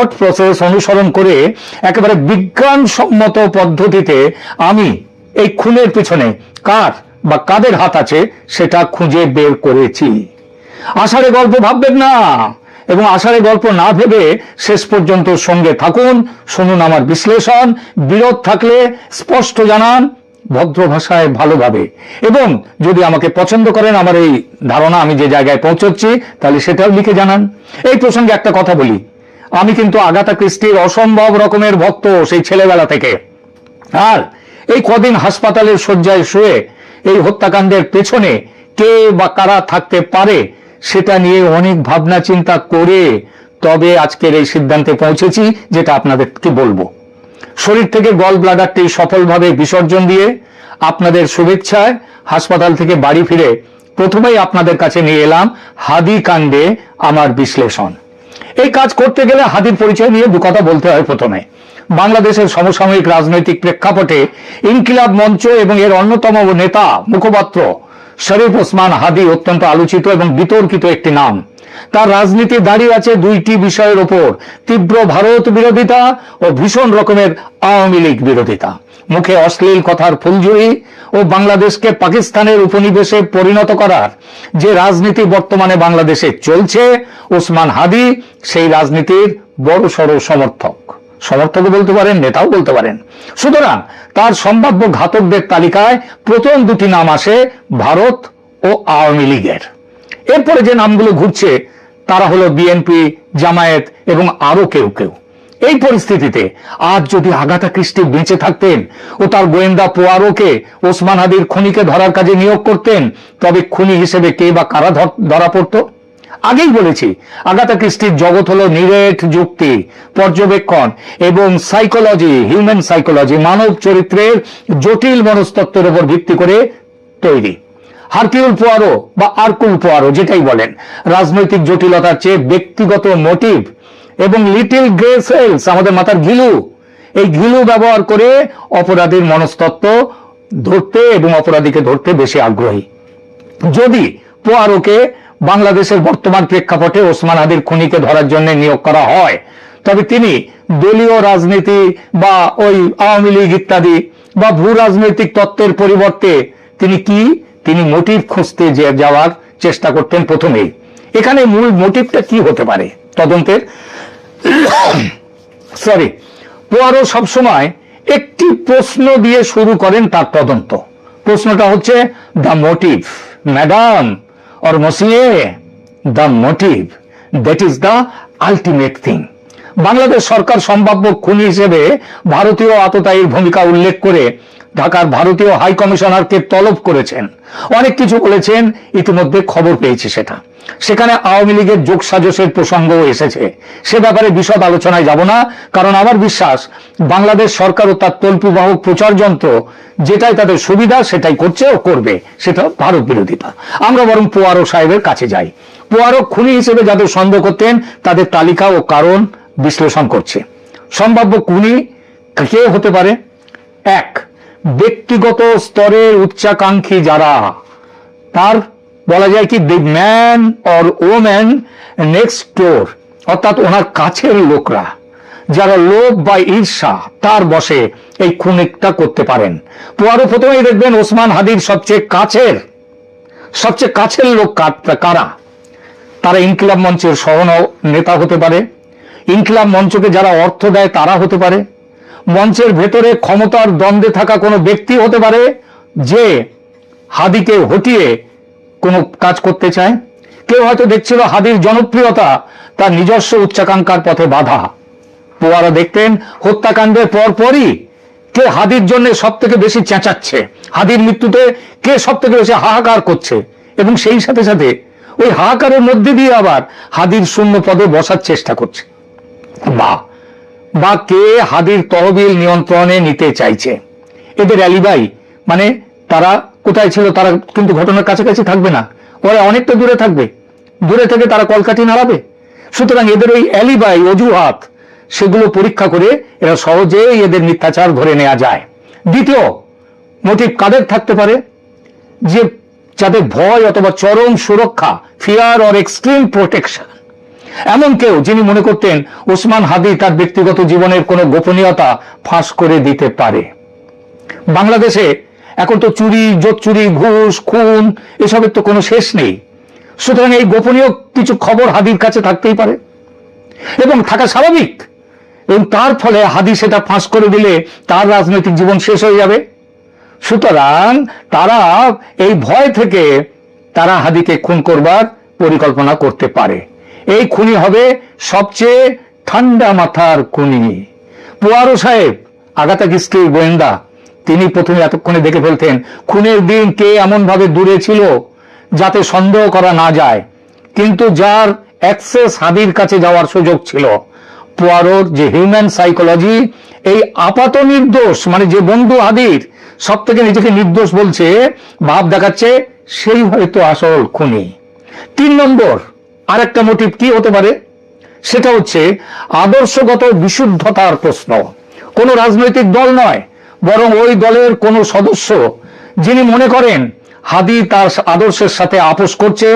Thought process অনুসরণ করে একেবারে বিজ্ঞানসম্মত পদ্ধতিতে আমি এই খুনের পিছনে কার বা কাদের হাত আছে সেটা খুঁজে বের করেছি। আষাঢ়ে গল্প ভাববেন না এবং আষাঢ়ে গল্প না ভেবে শেষ পর্যন্ত সঙ্গে থাকুন। শুনুন আমার বিশ্লেষণ। বিরোধ থাকলে স্পষ্ট জানান। ভদ্র ভাষায় ভালোভাবে। এবং যদি আমাকে পছন্দ করেন আমার এই ধারণা আমি যে জায়গায় পৌঁছচ্ছি তাহলে সেটাও লিখে জানান। এই প্রসঙ্গে একটা কথা বলি। আমি কিন্তু আগাতা ক্রিস্টির অসম্ভব রকমের ভক্ত সেই ছেলেবেলা থেকে। আর এই কদিন হাসপাতালের শয্যায় শুয়ে এই হত্যাকাণ্ডের পেছনে কে বা কারা থাকতে পারে, সেটা নিয়ে অনেক ভাবনা চিন্তা করে তবে আজকের এই সিদ্ধান্তে পৌঁছেছি, যেটা আপনাদেরকে বলব। শরীর থেকে গল ব্লাডারটি সফলভাবে বিসর্জন দিয়ে আপনাদের শুভেচ্ছায় হাসপাতাল থেকে বাড়ি ফিরে প্রথমেই আপনাদের কাছে নিয়ে এলাম হাদি কাণ্ডে আমার বিশ্লেষণ। এই কাজ করতে গেলে হাতির পরিচয় নিয়ে দু কথা বলতে হয় প্রথমে। বাংলাদেশের সমসাময়িক রাজনৈতিক প্রেক্ষাপটে ইনকিলাব মঞ্চ এবং এর অন্যতম নেতা, মুখপাত্র শরীফ ওসমান হাদি অত্যন্ত আলোচিত এবং বিতর্কিত একটি নাম। তার রাজনীতি দাঁড়িয়ে আছে দুইটি বিষয়ের ওপর, তীব্র ভারত বিরোধিতা ও ভীষণ রকমের আওয়ামী লীগ বিরোধিতা। মুখে অশ্লীল কথার ফুলঝুরি ও বাংলাদেশকে পাকিস্তানের উপনিবেশে পরিণত করার যে রাজনীতি বর্তমানে বাংলাদেশে চলছে, ওসমান হাদি সেই রাজনীতির বড় সড় সমর্থক। সমর্থক বলতে পারেন, নেতাও বলতে পারেন। সুতরাং তার সম্ভাব্য ঘাতকদের তালিকায় প্রথম দুটি নাম আসে ভারত ও আওয়ামী লীগের। এরপরে যে নামগুলো ঘুরছে, তারা হলো বিএনপি, জামায়াত এবং আরও কেউ কেউ। এই পরিস্থিতিতে আজ যদি আগাতা কৃষ্টি বেঁচে থাকতেন ও তার গোয়েন্দা পোয়ারোকে ওসমান হাদির খুনিকে ধরার কাজে নিয়োগ করতেন, তবে খুনি হিসেবে কে বা কারা ধরা পড়তো? আগেই বলেছি আগাতা ক্রিস্টির জগৎ হলো নিরেট যুক্তি, পর্যবেক্ষণ এবং সাইকোলজি হিউম্যান সাইকোলজি মানব চরিত্রের জটিল মনস্তত্ত্বের উপর ভিত্তি করে তৈরি। হারকিউল পোয়ারো বা আরকুল পোয়ারো যেটাই বলেন, রাজনৈতিক জটিলতার চেয়ে ব্যক্তিগত মোটিভ এবং লিটিল গ্রে সেলস আমাদের মাথার ঘিলু, এই ঘিলু ব্যবহার করে অপরাধীর মনস্তত্ত্ব ধরতে এবং অপরাধীকে ধরতে বেশি আগ্রহী। যদি পোয়ারোকে বাংলাদেশের বর্তমান প্রেক্ষাপটে ওসমান আদির খুনিকে ধরার জন্য নিয়োগ করা হয়। তবে তিনি দলীয় রাজনীতি বা ওই আওয়ামী লীগ ইত্যাদি বা ভূ রাজনৈতিক তত্ত্বের পরিবর্তে তিনি কি? তিনি মোটিভ খুঁজতে যাওয়ার চেষ্টা করতেন প্রথমেই। এখানে মূল মোটিভটা কি হতে পারে? তদন্তের সরি পোয়ারো সবসময় একটি প্রশ্ন দিয়ে শুরু করেন তার তদন্ত। প্রশ্নটা হচ্ছে, the motive, madam or monsieur the motive that is the ultimate thing Bangladesh সরকার সম্ভাব্য খুনি হিসেবে ভারতীয় আততায়ীর ভূমিকা উল্লেখ করে ঢাকার ভারতীয় হাই কমিশনারকে তলব করেছেন। অনেক কিছু বলেছেন, ইতিমধ্যে খবর পেয়েছি সেটা। সেখানে আওয়ামী লীগের যোগ সাজসের প্রসঙ্গও এসেছে। সে ব্যাপারে বিশদ আলোচনায় যাব না, কারণ আমার বিশ্বাস, বাংলাদেশ সরকার ও তার তল্পিবাহক প্রচার যন্ত্র যেটাই তাদের সুবিধা, সেটাই করছে ও করবে। সেটা ভারত বিরোধিতা। আমরা বরং পোয়ারো সাহেবের কাছে যাই। পোয়ারো খুনি হিসেবে যাদের সন্দেহ করতেন, তাদের তালিকা ও কারণ বিশ্লেষণ করছে। সম্ভাব্য খুনি কে হতে পারে? এক, ব্যক্তিগত স্তরের উচ্চাকাঙ্ক্ষী যারা, তার বলা যায় কি the man or woman next door অর্থাৎ ওনার কাছের লোকরা, যারা লোভ বা ঈর্ষা, তার বসে এই খুনিকটা করতে পারেন। পোয়ারো প্রথমেই দেখবেন ওসমান হাদির সবচেয়ে কাছের সবচেয়ে কাছের লোক কারা? তারা ইনকিলাব মঞ্চের সহ নেতা হতে পারে ইনকিলাব মঞ্চকে যারা অর্থ দেয় তারা হতে পারে। মঞ্চের ভেতরে ক্ষমতার দ্বন্দ্বে থাকা কোনো ব্যক্তি হতে পারে যে হাদিকে হটিয়ে কোনো কাজ করতে চায়। কেউ হয়তো দেখছিল হাদির জনপ্রিয়তা তার নিজস্ব উচ্চাকাঙ্ক্ষার পথে বাধা। পোয়ারা দেখতেন হত্যাকাণ্ডের পরপরই কে হাদির জন্য সব থেকে বেশি চেঁচাচ্ছে, হাদির মৃত্যুতে কে সব থেকে বেশি হাহাকার করছে এবং সেই সাথে সাথে ওই হাহাকারের মধ্যে দিয়ে আবার হাদির শূন্য পদে বসার চেষ্টা করছে। বা বা কে হাদির তহবিল নিয়ন্ত্রণে নিতে চাইছে? এদের অ্যালিবাই মানে তারা কোথায় ছিল, তারা কিন্তু ঘটনার কাছাকাছি থাকবে না। ওরা অনেকটা দূরে থাকবে। দূরে থেকে তারা কলকাঠি নাড়াবে। সুতরাং এদের ওই অ্যালিবাই, অজুহাত, সেগুলো পরীক্ষা করে এরা সহজেই এদের মিথ্যাচার ধরে নেওয়া যায়। দ্বিতীয়, মোটিভ কাদের থাকতে পারে? যে যাদের ভয় অথবা চরম সুরক্ষা ফিয়ার অর এক্সট্রিম প্রোটেকশন এমন কেউ যিনি মনে করতেন ওসমান হাদি তার ব্যক্তিগত জীবনের কোনো গোপনীয়তা ফাঁস করে দিতে পারে। বাংলাদেশে এখন তো চুরি, জোট চুরি, ঘুষ, খুন, এসবের তো কোনো শেষ নেই। সুতরাং এই গোপনীয় কিছু খবর হাদির কাছে থাকতেই পারে। এবং থাকা স্বাভাবিক। এবং তার ফলে হাদি সেটা ফাঁস করে দিলে তার রাজনৈতিক জীবন শেষ হয়ে যাবে। সুতরাং তারা এই ভয় থেকে তারা হাদিকে খুন করবার পরিকল্পনা করতে পারে। এই খুনি হবে সবচেয়ে ঠান্ডা মাথার খুনি। পুয়ারো সাহেব আগাতা কিস্কির গোয়েন্দা, তিনি প্রথমে এতক্ষণে দেখে ফেলতেন, খুনের দিন কে এমন ভাবে দূরে ছিল যাতে সন্দেহ করা না যায়। কিন্তু যার অ্যাক্সেস হাদির কাছে যাওয়ার সুযোগ ছিল। পোয়ারোর যে হিউম্যান সাইকোলজি, এই আপাত নির্দোষ মানে যে বন্ধু হাদির সব থেকে নিজেকে নির্দোষ বলছে, ভাব দেখাচ্ছে, সেই হয়তো আসল খুনি। তিন নম্বর আরেকটা মোটিভ কি হতে পারে? সেটা হচ্ছে আদর্শগত বিশুদ্ধতার প্রশ্ন। কোন রাজনৈতিক দল নয়, বরং ওই দলের কোন সদস্য যিনি মনে করেন হাদি তার আদর্শের সাথে আপোষ করছে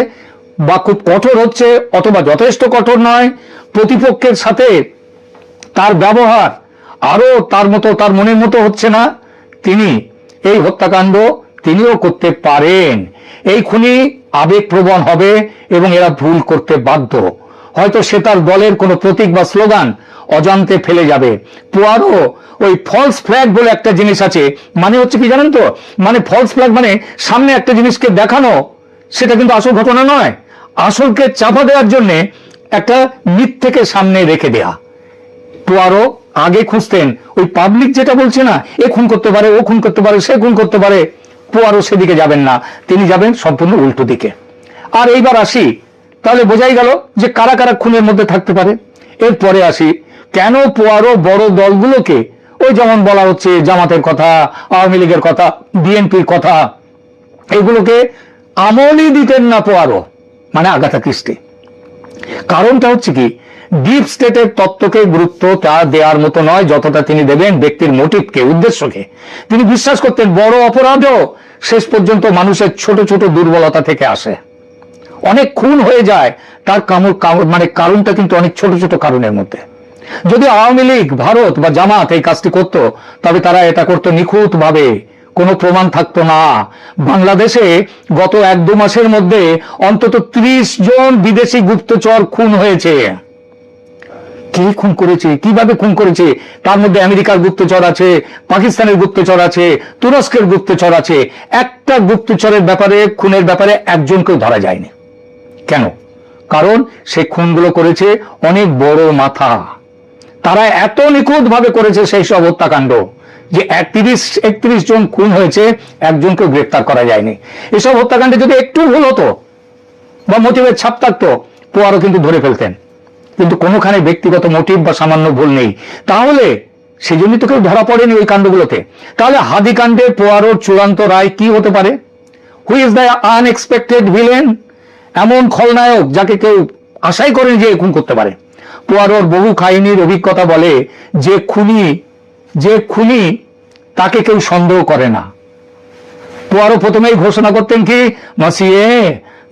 বা খুব কঠোর হচ্ছে অথবা যথেষ্ট কঠোর নয়, প্রতিপক্ষের সাথে তার ব্যবহার আরও তার মতো, তার মনের মতো হচ্ছে না, তিনি এই হত্যাকাণ্ড তিনিও করতে পারেন। এই খুনি আবেগপ্রবণ হবে এবং এরা ভুল করতে বাধ্য। হয়তো সে তার দলের কোনো প্রতীক বা স্লোগান অজান্তে ফেলে যাবে। পোয়ারো, ওই ফলস ফ্ল্যাগ বলে একটা জিনিস আছে। মানে হচ্ছে কি জানেন তো? মানে ফলস ফ্ল্যাগ মানে সামনে একটা জিনিসকে দেখানো, সেটা কিন্তু আসল ঘটনা নয়। আসলকে চাপা দেওয়ার জন্য একটা মিথ্যেকে সামনে রেখে দেয়া। পোয়ারো আগে খুঁজতেন, ওই পাবলিক যেটা বলছে না, এ খুন করতে পারে, ও খুন করতে পারে, সে খুন করতে পারে। পোয়ারো সেদিকে যাবেন না, তিনি যাবেন সম্পূর্ণ উল্টো দিকে। আর এইবার আসি, তাহলে বোঝাই গেল যে কারা কারা খুনের মধ্যে থাকতে পারে। এরপরে আসি, কেন পোয়ারো বড় দলগুলোকে, ওই যেমন বলা হচ্ছে জামাতের কথা, আওয়ামী লীগের কথা, বিএনপির কথা, এগুলোকে আমলই দিতেন না পোয়ারো মানে আগাথা কৃষ্টি। কারণটা হচ্ছে কি ডিপ স্টেটের তত্ত্বকে গুরুত্ব তা দেওয়ার মতো নয় যতটা তিনি দেবেন ব্যক্তির মোটিভকে, উদ্দেশ্যকে। তিনি বিশ্বাস করতেন বড় অপরাধও শেষ পর্যন্ত মানুষের ছোট ছোট দুর্বলতা থেকে আসে। অনেক খুন হয়ে যায়, তার কামড় কামড় মানে কারণটা কিন্তু অনেক ছোট ছোট কারণের মধ্যে। যদি আওয়ামী লীগ, ভারত বা জামাত এই কাজটি করত, তবে তারা এটা করতো নিখুঁত ভাবে কোনো প্রমাণ থাকতো না। বাংলাদেশে গত এক দু মাসের মধ্যে অন্তত ত্রিশ জন বিদেশি গুপ্তচর খুন হয়েছে। কে খুন করেছে, কীভাবে খুন করেছে? তার মধ্যে আমেরিকার গুপ্তচর আছে, পাকিস্তানের গুপ্তচর আছে, তুরস্কের গুপ্তচর আছে। একটা গুপ্তচরের ব্যাপারে, খুনের ব্যাপারে একজনকেও ধরা যায়নি। কেন? কারণ সে খুনগুলো করেছে অনেক বড় মাথা। তারা এত নিখুঁত ভাবে করেছে সেই সব হত্যাকাণ্ড যে একত্রিশ একত্রিশ জন খুন হয়েছে, একজনকেও গ্রেপ্তার করা যায়নি। এসব হত্যাকাণ্ডে যদি একটু ভুল হতো বা মোটিভের ছাপ থাকতো, পোয়ারও কিন্তু ধরে ফেলতেন। কিন্তু কোনোখানে ব্যক্তিগত মোটিভ বা সামান্য ভুল নেই। তাহলে সেই জন্যই তো কেউ ধরা পড়েনি ওই কাণ্ডগুলোতে। তাহলে হাদি কাণ্ডে পোয়ারোর চূড়ান্ত রায় কি হতে পারে? Who is the unexpected villain এমন খলনায়ক যাকে কেউ আশাই করেন যে খুন করতে পারে। পোয়ারোর বহু কাহিনীর অভিজ্ঞতা বলে যে খুনি যে খুনি তাকে কেউ সন্দেহ করে না। পোয়ারো প্রথমেই ঘোষণা করতেন কি, monsieur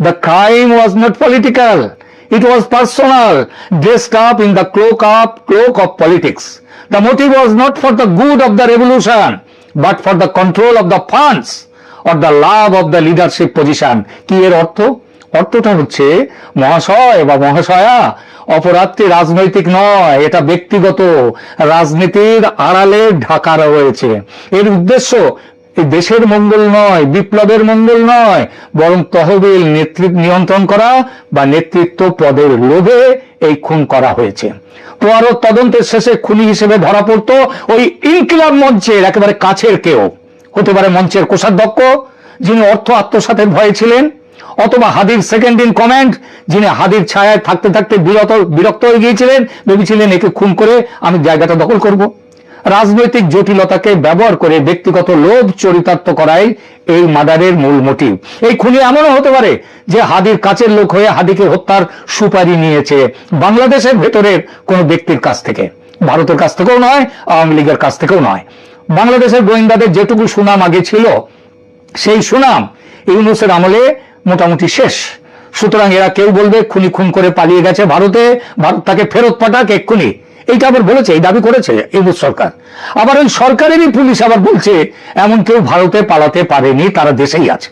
the crime was not political it was personal dressed up in the cloak up cloak of politics the motive was not for the good of the revolution but for the control of the funds or the love of the leadership position কি এর অর্থ? অর্থটা হচ্ছে মহাশয় বা মহাশয়া অপরাধটি রাজনৈতিক নয়, এটা ব্যক্তিগত। রাজনীতির আড়ালে ঢাকা রয়েছে। এর উদ্দেশ্য দেশের মঙ্গল নয়, বিপ্লবের মঙ্গল নয়, বরং তহবিল নেতৃত্ব নিয়ন্ত্রণ করা বা নেতৃত্ব পদের লোভে এই খুন করা হয়েছে। পোয়ারো তদন্তের শেষে খুনি হিসেবে ধরা পড়তো ওই ইনকিলাব মঞ্চের, একেবারে কাছের কেউ। হতে পারে মঞ্চের কোষাধ্যক্ষ, যিনি অর্থ আত্মসাতের ভয়ে ছিলেন, অথবা হাদির সেকেন্ড ইন কমান্ড যিনি হাদির ছায়ায় থাকতে থাকতে বিরত, বিরক্ত হয়ে গিয়েছিলেন, ভেবেছিলেন একে খুন করে আমি জায়গাটা দখল করব। রাজনৈতিক জটিলতাকে ব্যবহার করে ব্যক্তিগত লোভ চরিতার্থ করাই এই মার্ডারের মূল মোটিভ এই খুনি এমনও হতে পারে যে হাদির কাছের লোক হয়ে হাদিকে হত্যার সুপারি নিয়েছে বাংলাদেশের ভেতরের কোন ব্যক্তির কাছ থেকে। ভারতের কাছ থেকেও নয়, আওয়ামী লীগের কাছ থেকেও নয়। বাংলাদেশের গোয়েন্দাদের যেটুকু সুনাম আগে ছিল, সেই সুনাম ইউনুসের আমলে মোটামুটি শেষ। সুতরাং এরা কেউ বলবে, খুনি খুন করে পালিয়ে গেছে ভারতে, ভারত তাকে ফেরত পাঠাক এক্ষুনি। এইটা আবার বলেছে, এই দাবি করেছে ইউনুস সরকার। আবার ওই সরকারেরই পুলিশ আবার বলছে, এমন কেউ ভারতে পালাতে পারেনি, তারা দেশেই আছে।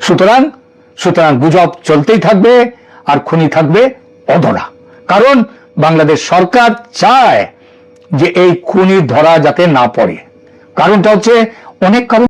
সুতরাং সুতরাং গুজব চলতেই থাকবে, আর খুনি থাকবে অধরা। কারণ বাংলাদেশ সরকার চায় যে এই খুনি ধরা যাতে না পড়ে। কারণটা হচ্ছে, অনেক কারণ